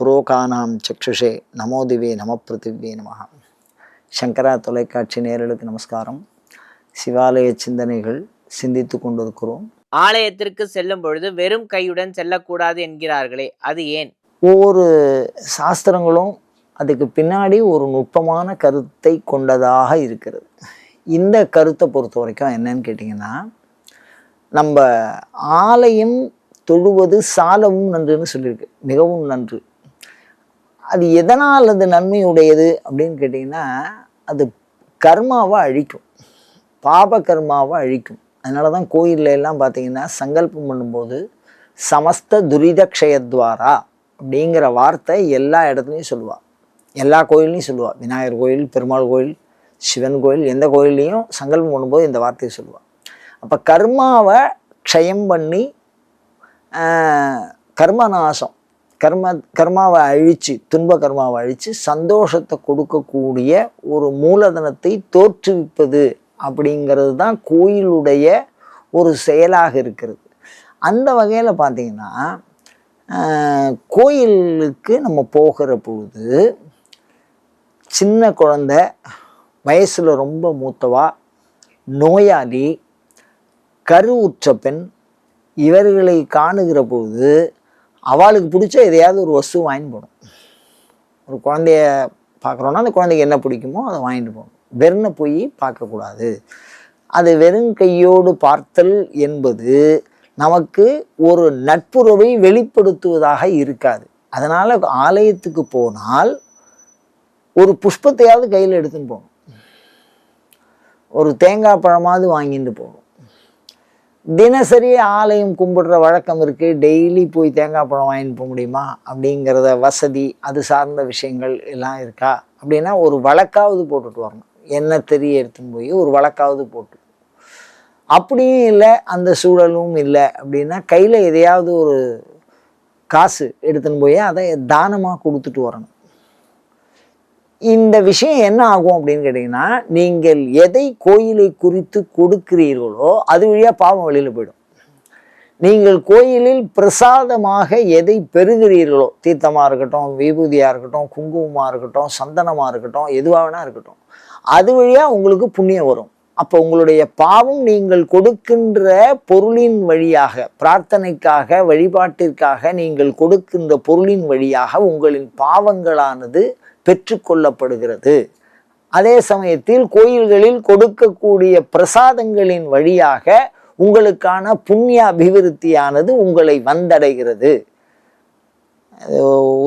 புரோகானாம் சக்ஷுஷே நமோ திவே நம பிருத்திவே நமஹ. சங்கரா தொலைக்காட்சி நேரலுக்கு நமஸ்காரம். சிவாலய சிந்தனைகள் சிந்தித்து கொண்டிருக்கிறோம். ஆலயத்திற்கு செல்லும் பொழுது வெறும் கையுடன் செல்லக்கூடாது என்கிறார்களே அது ஏன்? ஒவ்வொரு சாஸ்திரங்களும் அதுக்கு பின்னாடி ஒரு நுட்பமான கருத்தை கொண்டதாக இருக்கிறது. இந்த கருத்தை பொறுத்த வரைக்கும் என்னன்னு கேட்டிங்கன்னா நம்ம ஆலயம் தொழுவது சாலவும் நன்றுன்னு சொல்லியிருக்கு. மிகவும் நன்று. அது எதனால் அது நன்மையுடையது அப்படின்னு கேட்டிங்கன்னா அது கர்மாவை அழிக்கும். பாப கர்மாவை அழிக்கும். அதனால தான் கோயில்ல எல்லாம் பார்த்தீங்கன்னா சங்கல்பம் பண்ணும்போது சமஸ்த துரித க்ஷயத்வாரா அப்படிங்கிற வார்த்தை எல்லா இடத்துலையும் சொல்லுவாள் எல்லா கோயில்லையும் சொல்லுவாள் விநாயகர் கோயில் பெருமாள் கோயில் சிவன் கோயில் எந்த கோயில்லையும் சங்கல்பம் பண்ணும்போது இந்த வார்த்தையை சொல்லுவாள் அப்போ கர்மாவை க்ஷயம் பண்ணி கர்மநாசம் கர்ம கர்மாவை அழித்து துன்ப கர்மாவை அழித்து சந்தோஷத்தை கொடுக்கக்கூடிய ஒரு மூலதனத்தை தோற்றுவிப்பது அப்படிங்கிறது தான் கோயிலுடைய ஒரு செயலாக இருக்கிறது. அந்த வகையில் பார்த்தீங்கன்னா கோயிலுக்கு நம்ம போகிற பொழுது சின்ன குழந்த வயசில் ரொம்ப மூத்தவா நோயாளி கருவுற்ற பெண் இவர்களை காணுகிற போது அவளுக்கு பிடிச்ச எதையாவது ஒரு வஸ்து வாங்கிட்டு போகணும். ஒரு குழந்தைய பார்க்குறோன்னா அந்த குழந்தைக்கு என்ன பிடிக்குமோ அதை வாங்கிட்டு போகணும். வெறுனை போய் பார்க்கக்கூடாது. அது வெறும் கையோடு பார்த்தல் என்பது நமக்கு ஒரு நட்புறவை வெளிப்படுத்துவதாக இருக்காது. அதனால் ஆலயத்துக்கு போனால் ஒரு புஷ்பத்தையாவது கையில் எடுத்துன்னு போகணும். ஒரு தேங்காய் பழமாவது வாங்கிட்டு போகணும். தினசரி ஆலயம் கும்பிடுற வழக்கம் இருக்குது டெய்லி போய் தேங்காய் பழம் வாங்கிட்டு போக முடியுமா? அப்படிங்கிறத வசதி அது சார்ந்த விஷயங்கள் எல்லாம் இருக்கா? அப்படின்னா ஒரு வழக்காவது போட்டுட்டு வரணும். என்ன தெரிய எடுத்துன்னு போய் ஒரு வழக்காவது போட்டு. அப்படியும் இல்லை அந்த சூழலும் இல்லை அப்படின்னா கையில் எதையாவது ஒரு காசு எடுத்துன்னு போய் அதை தானமாக கொடுத்துட்டு வரணும். இந்த விஷயம் என்ன ஆகும் அப்படின்னு கேட்டிங்கன்னா நீங்கள் எதை கோயிலை குறித்து கொடுக்கிறீர்களோ அது வழியாக பாவம் வெளியில் போயிடும். நீங்கள் கோயிலில் பிரசாதமாக எதை பெறுகிறீர்களோ தீர்த்தமாக இருக்கட்டும் விபூதியாக இருக்கட்டும் குங்குமமாக இருக்கட்டும் சந்தனமாக இருக்கட்டும் எதுவாக வேணா இருக்கட்டும் அது வழியாக உங்களுக்கு புண்ணியம் வரும். அப்போ உங்களுடைய பாவம் நீங்கள் கொடுக்கின்ற பொருளின் வழியாக பிரார்த்தனைக்காக வழிபாட்டிற்காக நீங்கள் கொடுக்கின்ற பொருளின் வழியாக உங்களின் பாவங்களானது பெற்றுக்கொள்ளப்படுகிறது. அதே சமயத்தில் கோயில்களில் கொடுக்கக்கூடிய பிரசாதங்களின் வழியாக உங்களுக்கான புண்ணிய அபிவிருத்தியானது உங்களை வந்தடைகிறது.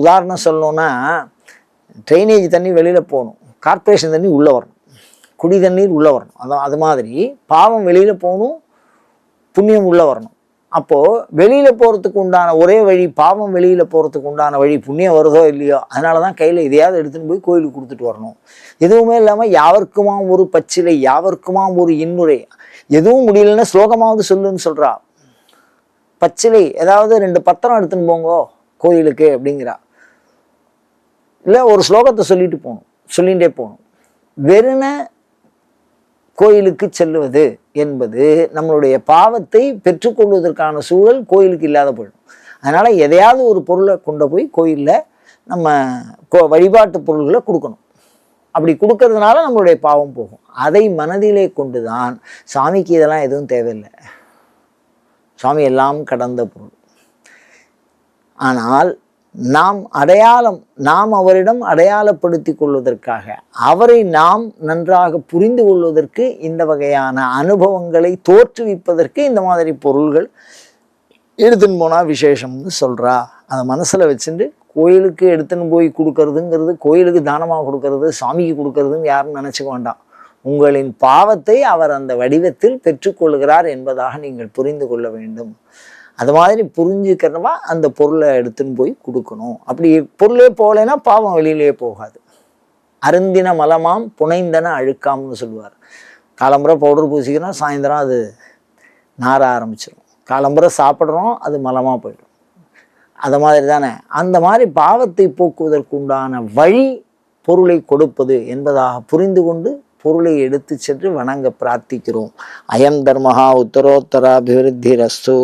உதாரணம் சொல்லணும்னா ட்ரைனேஜ் தண்ணி வெளியில் போகணும். கார்ப்பரேஷன் தண்ணி உள்ளே வரணும். குடி தண்ணீர் உள்ளே வரணும். அதான் அது மாதிரி பாவம் வெளியில் போகணும் புண்ணியம் உள்ளே வரணும். அப்போது வெளியில் போகிறதுக்கு உண்டான ஒரே வழி பாவம் வெளியில் போகிறதுக்கு உண்டான வழி புண்ணியம் வருதோ இல்லையோ அதனால தான் கையில் எதையாவது எடுத்துன்னு போய் கோயிலுக்கு கொடுத்துட்டு வரணும். எதுவுமே இல்லாமல் யாவருக்குமாம் ஒரு பச்சிலை யாவருக்குமாம் ஒரு இன்னுரை எதுவும் முடியலன்னா ஸ்லோகமாவது சொல்லுன்னு சொல்கிறா பச்சிலை ஏதாவது ரெண்டு பத்திரம் எடுத்துன்னு போங்கோ கோயிலுக்கு அப்படிங்கிறா. இல்லை ஒரு ஸ்லோகத்தை சொல்லிட்டு போகணும் சொல்லிகிட்டே போகணும். வெறுன கோயிலுக்கு செல்லுவது என்பது நம்மளுடைய பாவத்தை பெற்றுக்கொள்வதற்கான சூழல் கோயிலுக்கு இல்லாத போயிடும். அதனால் எதையாவது ஒரு பொருளை கொண்டு போய் கோயிலில் நம்ம கோ வழிபாட்டு பொருள்களை கொடுக்கணும். அப்படி கொடுக்கறதுனால நம்மளுடைய பாவம் போகும். அதை மனதிலே கொண்டு தான் சாமிக்கு இதெல்லாம் எதுவும் தேவையில்லை. சாமி எல்லாம் கடந்த பொருள். ஆனால் நாம் அடையாளம் நாம் அவரிடம் அடையாளப்படுத்தி கொள்வதற்காக அவரை நாம் நன்றாக புரிந்து கொள்வதற்கு இந்த வகையான அனுபவங்களை தோற்றுவிப்பதற்கு இந்த மாதிரி பொருள்கள் எடுத்துன்னு போனால் விசேஷம்னு சொல்கிறா அதை மனசில் வச்சுட்டு கோயிலுக்கு எடுத்துன்னு போய் கொடுக்கறதுங்கிறது கோயிலுக்கு தானமாக கொடுக்கறது சாமிக்கு கொடுக்கறதுன்னு யாரும் நினச்சிக்க வேண்டாம். உங்களின் பாவத்தை அவர் அந்த வடிவத்தில் பெற்றுக்கொள்கிறார் என்பதாக நீங்கள் புரிந்து கொள்ள வேண்டும். அது மாதிரி புரிஞ்சுக்கிறவா அந்த பொருளை எடுத்துன்னு போய் கொடுக்கணும். அப்படி பொருளே போகலைன்னா பாவம் வெளியிலே போகாது. அருந்தின மலமாம் புனைந்தன அழுக்காம்னு சொல்லுவார். காலம்புரை பவுடர் பூசிக்கிறோம் சாயந்தரம் அது நார ஆரம்பிச்சிடும் காலம்புரை சாப்பிட்றோம் அது மலமாக போயிடும். அது மாதிரி தானே? அந்த மாதிரி பாவத்தை போக்குவதற்குண்டான வழி பொருளை கொடுப்பது என்பதாக புரிந்து கொண்டு பொருளை எடுத்து சென்று வணங்க பிரார்த்திக்கிறோம். அயம் தர்மஹா உத்தரோத்தராபிவிருத்தி ரஸ்து